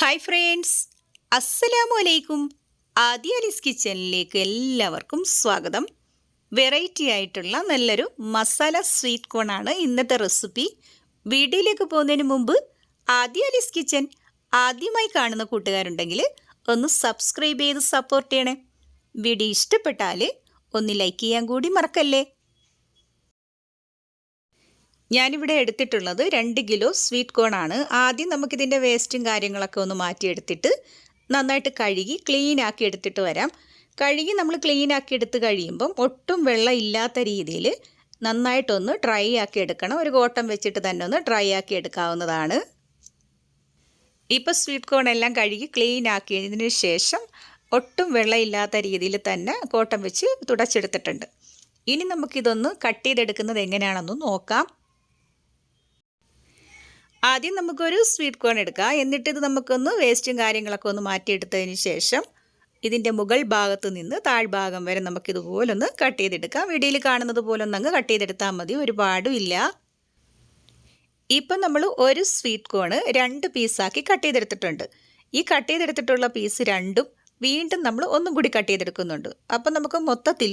Hi friends അസ്സലാമു അലൈക്കും ആദ്യ അലിസ് കിച്ചണിലേക്ക് എല്ലാവർക്കും സ്വാഗതം. വെറൈറ്റി ആയിട്ടുള്ള നല്ലൊരു മസാല സ്വീറ്റ് കോണാണ് ഇന്നത്തെ റെസിപ്പി വീഡിയോയിലേക്ക് പോകുന്നതിന് മുമ്പ് ആദ്യ അലിസ് കിച്ചൻ ആദ്യമായി കാണുന്ന കൂട്ടുകാരുണ്ടെങ്കിൽ ഒന്ന് സബ്സ്ക്രൈബ് ചെയ്ത് സപ്പോർട്ട് ചെയ്യണേ. വീഡിയോ ഇഷ്ടപ്പെട്ടാൽ ഒന്ന് ലൈക്ക് ചെയ്യാൻ കൂടി മറക്കല്ലേ? ഞാനിവിടെ എടുത്തിട്ടുള്ളത് രണ്ട് കിലോ സ്വീറ്റ് കോൺ ആണ്. ആദ്യം നമുക്കിതിന്റെ വേസ്റ്റും കാര്യങ്ങളൊക്കെ ഒന്ന് മാറ്റിയെടുത്തിട്ട് നന്നായിട്ട് കഴുകി ക്ലീൻ ആക്കി എടുത്തിട്ട് വരാം. കഴുകി നമ്മൾ ക്ലീൻ ആക്കി എടുത്ത് കഴിയുമ്പം ഒട്ടും വെള്ളം ഇല്ലാത്ത രീതിയിൽ നന്നായിട്ടൊന്ന് ഡ്രൈ ആക്കി എടുക്കണം. ഒരു കോട്ടം വെച്ചിട്ട് തന്നെ ഒന്ന് ഡ്രൈ ആക്കി എടുക്കാവുന്നതാണ്. ഇപ്പോൾ സ്വീറ്റ് കോൺ എല്ലാം കഴുകി ക്ലീൻ ആക്കിയതിന് ശേഷം ഒട്ടും വെള്ളമില്ലാത്ത രീതിയിൽ തന്നെ കോട്ടം വെച്ച് തുടച്ചെടുത്തിട്ടുണ്ട്. ഇനി നമുക്കിതൊന്ന് കട്ട് ചെയ്തെടുക്കുന്നത് എങ്ങനെയാണെന്ന് നോക്കാം. ആദ്യം നമുക്കൊരു സ്വീറ്റ് കോൺ എടുക്കാം. എന്നിട്ട് ഇത് നമുക്കൊന്ന് വേസ്റ്റും കാര്യങ്ങളൊക്കെ ഒന്ന് മാറ്റിയെടുത്തതിന് ശേഷം ഇതിന്റെ മുകൾ ഭാഗത്ത് നിന്ന് താഴ്ഭാഗം വരെ നമുക്കിതുപോലൊന്ന് കട്ട് ചെയ്തെടുക്കാം. വീഡിയോയിൽ കാണുന്നത് പോലെ ഒന്നങ്ങ് കട്ട് ചെയ്തെടുത്താൽ മതി. ഒരുപാടും ഇല്ല. ഇപ്പം നമ്മൾ ഒരു സ്വീറ്റ് കോണ് രണ്ട് പീസാക്കി കട്ട് ചെയ്തെടുത്തിട്ടുണ്ട്. ഈ കട്ട് ചെയ്തെടുത്തിട്ടുള്ള പീസ് രണ്ടും വീണ്ടും നമ്മൾ ഒന്നും കൂടി കട്ട് ചെയ്തെടുക്കുന്നുണ്ട്. അപ്പം നമുക്ക് മൊത്തത്തിൽ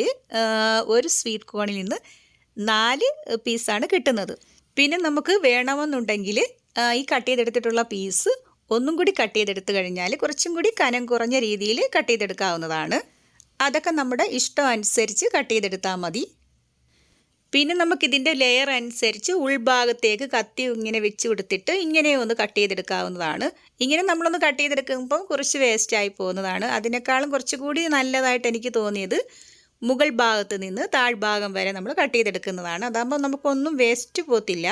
ഒരു സ്വീറ്റ് കോണിൽ നിന്ന് നാല് പീസാണ് കിട്ടുന്നത്. പിന്നെ നമുക്ക് വേണമെന്നുണ്ടെങ്കിൽ ഈ കട്ട് ചെയ്തെടുത്തിട്ടുള്ള പീസ് ഒന്നും കൂടി കട്ട് ചെയ്തെടുത്ത് കഴിഞ്ഞാൽ കുറച്ചും കൂടി കനം കുറഞ്ഞ രീതിയിൽ കട്ട് ചെയ്തെടുക്കാവുന്നതാണ്. അതൊക്കെ നമ്മുടെ ഇഷ്ടം അനുസരിച്ച് കട്ട് ചെയ്തെടുത്താൽ മതി. പിന്നെ നമുക്കിതിന്റെ ലെയർ അനുസരിച്ച് ഉൾഭാഗത്തേക്ക് കത്തി ഇങ്ങനെ വെച്ച് കൊടുത്തിട്ട് ഇങ്ങനെ ഒന്ന് കട്ട് ചെയ്തെടുക്കാവുന്നതാണ്. ഇങ്ങനെ നമ്മളൊന്ന് കട്ട് ചെയ്തെടുക്കുമ്പം കുറച്ച് വേസ്റ്റായി പോകുന്നതാണ്. അതിനേക്കാളും കുറച്ചുകൂടി നല്ലതായിട്ട് എനിക്ക് തോന്നിയത് മുകൾ ഭാഗത്ത് നിന്ന് താഴ്ഭാഗം വരെ നമ്മൾ കട്ട് ചെയ്തെടുക്കുന്നതാണ്. അതാകുമ്പോൾ നമുക്കൊന്നും വേസ്റ്റ് പോത്തില്ല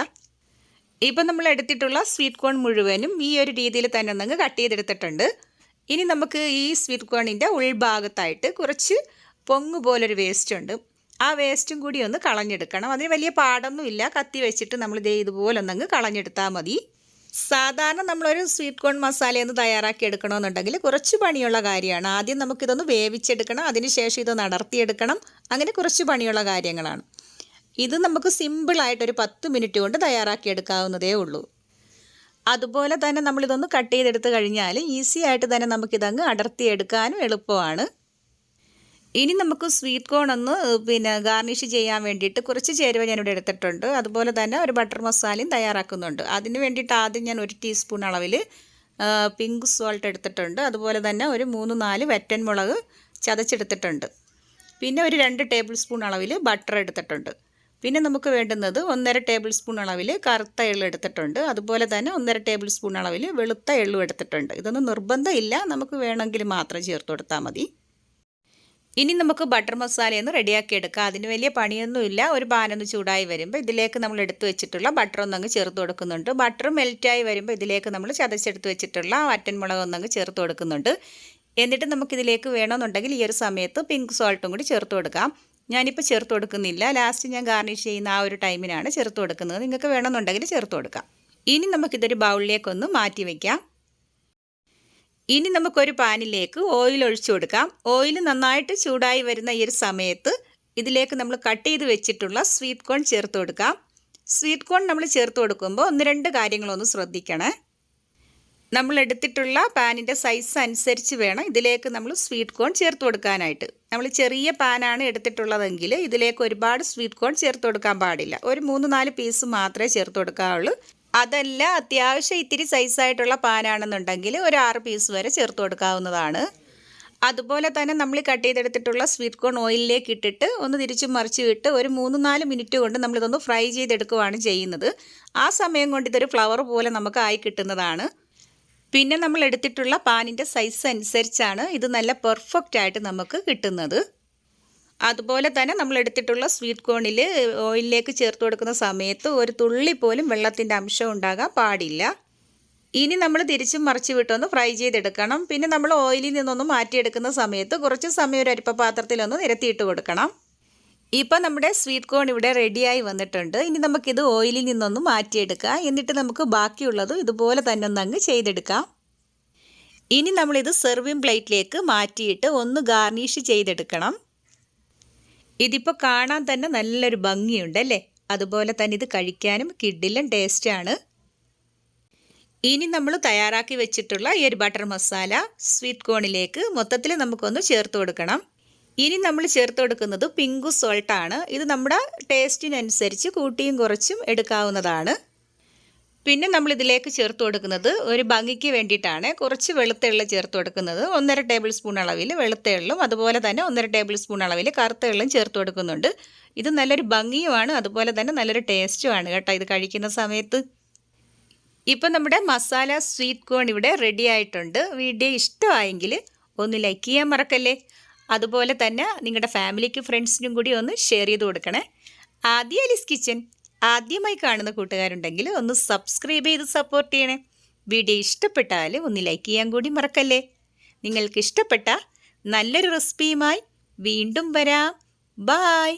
ഇപ്പം നമ്മൾ എടുത്തിട്ടുള്ള സ്വീറ്റ് കോൺ മുഴുവനും ഈ ഒരു രീതിയിൽ തന്നെ നിങ്ങൾ കട്ട് ചെയ്തെടുത്തിട്ടുണ്ട്. ഇനി നമുക്ക് ഈ സ്വീറ്റ് കോണിന്റെ ഉൾഭാഗത്തായിട്ട് കുറച്ച് പൊങ്ങ് പോലൊരു വേസ്റ്റ് ഉണ്ട്. ആ വേസ്റ്റും കൂടി ഒന്ന് കളഞ്ഞെടുക്കണം. അതിന് വലിയ പാടൊന്നുമില്ല കത്തി വെച്ചിട്ട് നമ്മൾ ഇതേ ഇതുപോലെ ഒന്നങ്ങ് കളഞ്ഞെടുത്താൽ മതി. സാധാരണ നമ്മളൊരു സ്വീറ്റ് കോൺ മസാലയൊന്ന് തയ്യാറാക്കി എടുക്കണമെന്നുണ്ടെങ്കിൽ കുറച്ച് പണിയുള്ള കാര്യമാണ്. ആദ്യം നമുക്കിതൊന്ന് വേവിച്ചെടുക്കണം. അതിനുശേഷം ഇതൊന്ന് അടർത്തിയെടുക്കണം. അങ്ങനെ കുറച്ച് പണിയുള്ള കാര്യങ്ങളാണ്. ഇത് നമുക്ക് സിമ്പിളായിട്ടൊരു പത്ത് മിനിറ്റ് കൊണ്ട് തയ്യാറാക്കി എടുക്കാവുന്നതേ ഉള്ളൂ. അതുപോലെ തന്നെ നമ്മളിതൊന്ന് കട്ട് ചെയ്തെടുത്ത് കഴിഞ്ഞാൽ ഈസി ആയിട്ട് തന്നെ നമുക്കിതങ്ങ് അടർത്തിയെടുക്കാനും എളുപ്പമാണ്. ഇനി നമുക്ക് സ്വീറ്റ് കോൺ ഒന്ന് പിന്നെ ഗാർണിഷ് ചെയ്യാൻ വേണ്ടിയിട്ട് കുറച്ച് ചേരുവ ഞാനിവിടെ എടുത്തിട്ടുണ്ട്. അതുപോലെ തന്നെ ഒരു ബട്ടർ മസാലയും തയ്യാറാക്കുന്നുണ്ട്. അതിന് വേണ്ടിയിട്ട് ആദ്യം ഞാൻ ഒരു ടീസ്പൂൺ അളവിൽ പിങ്ക് സോൾട്ട് എടുത്തിട്ടുണ്ട്. അതുപോലെ തന്നെ ഒരു മൂന്ന് നാല് വെറ്റൻ മുളക് ചതച്ചെടുത്തിട്ടുണ്ട്. പിന്നെ ഒരു രണ്ട് ടേബിൾ സ്പൂൺ അളവിൽ ബട്ടർ എടുത്തിട്ടുണ്ട്. പിന്നെ നമുക്ക് വേണ്ടുന്നത് ഒന്നര ടേബിൾ സ്പൂൺ അളവിൽ കറുത്ത എള്ളു എടുത്തിട്ടുണ്ട്. അതുപോലെ തന്നെ ഒന്നര ടേബിൾ സ്പൂൺ അളവിൽ വെളുത്ത എള്ളു എടുത്തിട്ടുണ്ട്. ഇതൊന്നും നിർബന്ധമില്ല. നമുക്ക് വേണമെങ്കിൽ മാത്രം ചേർത്ത് കൊടുത്താൽ മതി. ഇനി നമുക്ക് ബട്ടർ മസാലയൊന്ന് റെഡിയാക്കി എടുക്കാം. അതിന് വലിയ പണിയൊന്നുമില്ല. ഒരു പാനൊന്ന് ചൂടായി വരുമ്പോൾ ഇതിലേക്ക് നമ്മൾ എടുത്തു വെച്ചിട്ടുള്ള ബട്ടർ ഒന്നങ്ങ് ചേർത്ത് കൊടുക്കുന്നുണ്ട്. ബട്ടർ മെൽറ്റായി വരുമ്പോൾ ഇതിലേക്ക് നമ്മൾ ചതച്ചെടുത്ത് വെച്ചിട്ടുള്ള വറ്റൻമുളക് ഒന്നങ്ങ് ചേർത്ത് കൊടുക്കുന്നുണ്ട്. എന്നിട്ട് നമുക്കിതിലേക്ക് വേണമെന്നുണ്ടെങ്കിൽ ഈ ഒരു സമയത്ത് പിങ്ക് സോൾട്ടും കൂടി ചേർത്ത് കൊടുക്കാം. ഞാനിപ്പോൾ ചേർത്ത് കൊടുക്കുന്നില്ല. ലാസ്റ്റ് ഞാൻ ഗാർണിഷ് ചെയ്യുന്ന ആ ഒരു ടൈമിനാണ് ചേർത്ത് കൊടുക്കുന്നത്. നിങ്ങൾക്ക് വേണമെന്നുണ്ടെങ്കിൽ ചേർത്ത് കൊടുക്കാം. ഇനി നമുക്കിതൊരു ബൗളിലേക്കൊന്ന് മാറ്റി വയ്ക്കാം ഇനി നമുക്കൊരു പാനിലേക്ക് ഓയിൽ ഒഴിച്ചു കൊടുക്കാം. ഓയിൽ നന്നായിട്ട് ചൂടായി വരുന്ന ഈ ഒരു സമയത്ത് ഇതിലേക്ക് നമ്മൾ കട്ട് ചെയ്ത് വെച്ചിട്ടുള്ള സ്വീറ്റ് കോൺ ചേർത്ത് കൊടുക്കാം. സ്വീറ്റ് കോൺ നമ്മൾ ചേർത്ത് കൊടുക്കുമ്പോൾ ഒന്ന് രണ്ട് കാര്യങ്ങളൊന്ന് ശ്രദ്ധിക്കണേ. നമ്മൾ എടുത്തിട്ടുള്ള പാനിന്റെ സൈസ് അനുസരിച്ച് വേണം ഇതിലേക്ക് നമ്മൾ സ്വീറ്റ് കോൺ ചേർത്ത് കൊടുക്കാനായിട്ട്. നമ്മൾ ചെറിയ പാനാണ് എടുത്തിട്ടുള്ളതെങ്കിൽ ഇതിലേക്ക് ഒരുപാട് സ്വീറ്റ് കോൺ ചേർത്ത് കൊടുക്കാൻ പാടില്ല. ഒരു മൂന്ന് നാല് പീസ് മാത്രമേ ചേർത്ത് കൊടുക്കാവുള്ളൂ. അതല്ല അത്യാവശ്യം ഇത്തിരി സൈസായിട്ടുള്ള പാനാണെന്നുണ്ടെങ്കിൽ ഒരു ആറ് പീസ് വരെ ചേർത്ത് കൊടുക്കാവുന്നതാണ്. അതുപോലെ തന്നെ നമ്മൾ കട്ട് ചെയ്തെടുത്തിട്ടുള്ള സ്വീറ്റ് കോൺ ഓയിലിലേക്ക് ഇട്ടിട്ട് ഒന്ന് തിരിച്ചു മറിച്ച് വിട്ട് ഒരു മൂന്ന് നാല് മിനിറ്റ് കൊണ്ട് നമ്മളിതൊന്ന് ഫ്രൈ ചെയ്തെടുക്കുവാണ് ചെയ്യുന്നത്. ആ സമയം കൊണ്ട് ഇതൊരു ഫ്ലവർ പോലെ നമുക്ക് ആയി കിട്ടുന്നതാണ്. പിന്നെ നമ്മൾ എടുത്തിട്ടുള്ള പാനിന്റെ സൈസ് അനുസരിച്ചാണ് ഇത് നല്ല പെർഫെക്റ്റ് ആയിട്ട് നമുക്ക് കിട്ടുന്നത്. അതുപോലെ തന്നെ നമ്മൾ എടുത്തിട്ടുള്ള സ്വീറ്റ് കോണിൽ ഓയിലിലേക്ക് ചേർത്ത് കൊടുക്കുന്ന സമയത്ത് ഒരു തുള്ളി പോലും വെള്ളത്തിന്റെ അംശം ഉണ്ടാകാൻ പാടില്ല. ഇനി നമ്മൾ തിരിച്ചും മറിച്ച് വിട്ടൊന്ന് ഫ്രൈ ചെയ്തെടുക്കണം. പിന്നെ നമ്മൾ ഓയിലിൽ നിന്നൊന്ന് മാറ്റിയെടുക്കുന്ന സമയത്ത് കുറച്ച് സമയം ഒരു അരിപ്പ പാത്രത്തിലൊന്ന് നിരത്തിയിട്ട് കൊടുക്കണം. ഇപ്പം നമ്മുടെ സ്വീറ്റ് കോൺ ഇവിടെ റെഡിയായി വന്നിട്ടുണ്ട്. ഇനി നമുക്കിത് ഓയിലിൽ നിന്നൊന്ന് മാറ്റിയെടുക്കാം. എന്നിട്ട് നമുക്ക് ബാക്കിയുള്ളതും ഇതുപോലെ തന്നെ ഒന്ന് അങ്ങ് ചെയ്തെടുക്കാം. ഇനി നമ്മളിത് സെർവിങ് പ്ലേറ്റിലേക്ക് മാറ്റിയിട്ട് ഒന്ന് ഗാർണിഷ് ചെയ്തെടുക്കണം. ഇതിപ്പോൾ കാണാൻ തന്നെ നല്ലൊരു ഭംഗിയുണ്ട് അല്ലേ? അതുപോലെ തന്നെ ഇത് കഴിക്കാനും കിഡിലും ടേസ്റ്റാണ് ഇനി നമ്മൾ തയ്യാറാക്കി വെച്ചിട്ടുള്ള ഈ ഒരു ബട്ടർ മസാല സ്വീറ്റ് കോണിലേക്ക് മൊത്തത്തിൽ നമുക്കൊന്ന് ചേർത്ത് കൊടുക്കണം. ഇനി നമ്മൾ ചേർത്ത് കൊടുക്കുന്നത് പിങ്കു സോൾട്ടാണ് ഇത് നമ്മുടെ ടേസ്റ്റിനനുസരിച്ച് കൂട്ടിയും കുറച്ചും എടുക്കാവുന്നതാണ്. പിന്നെ നമ്മൾ ഇതിലേക്ക് ചേർത്ത് കൊടുക്കുന്നത് ഒരു ഭംഗിക്ക് വേണ്ടിയിട്ടാണ്. കുറച്ച് വെളുത്തുള്ള ചേർത്ത് കൊടുക്കുന്നത്. ഒന്നര ടേബിൾ സ്പൂൺ അളവിൽ വെളുത്തുള്ളും അതുപോലെ തന്നെ ഒന്നര ടേബിൾ സ്പൂൺ അളവിൽ കറുത്തുള്ളും ചേർത്ത് കൊടുക്കുന്നുണ്ട്. ഇത് നല്ലൊരു ഭംഗിയുമാണ്. അതുപോലെ തന്നെ നല്ലൊരു ടേസ്റ്റുമാണ് കേട്ടോ ഇത് കഴിക്കുന്ന സമയത്ത്. ഇപ്പം നമ്മുടെ മസാല സ്വീറ്റ് കോൺ ഇവിടെ റെഡി ആയിട്ടുണ്ട്. വീഡിയോ ഇഷ്ടമായെങ്കിൽ ഒന്ന് ലൈക്ക് ചെയ്യാൻ മറക്കല്ലേ? അതുപോലെ തന്നെ നിങ്ങളുടെ ഫാമിലിക്ക് ഫ്രണ്ട്സിനും കൂടി ഒന്ന് ഷെയർ ചെയ്ത് കൊടുക്കണേ. ആദ്യ അലിസ് കിച്ചൻ ആദ്യമായി കാണുന്ന കൂട്ടുകാരുണ്ടെങ്കിൽ ഒന്ന് സബ്സ്ക്രൈബ് ചെയ്ത് സപ്പോർട്ട് ചെയ്യണേ. വീഡിയോ ഇഷ്ടപ്പെട്ടാൽ ഒന്ന് ലൈക്ക് ചെയ്യാൻ കൂടി മറക്കല്ലേ. നിങ്ങൾക്ക് ഇഷ്ടപ്പെട്ട നല്ലൊരു റെസിപ്പിയുമായി വീണ്ടും വരാം. ബായ്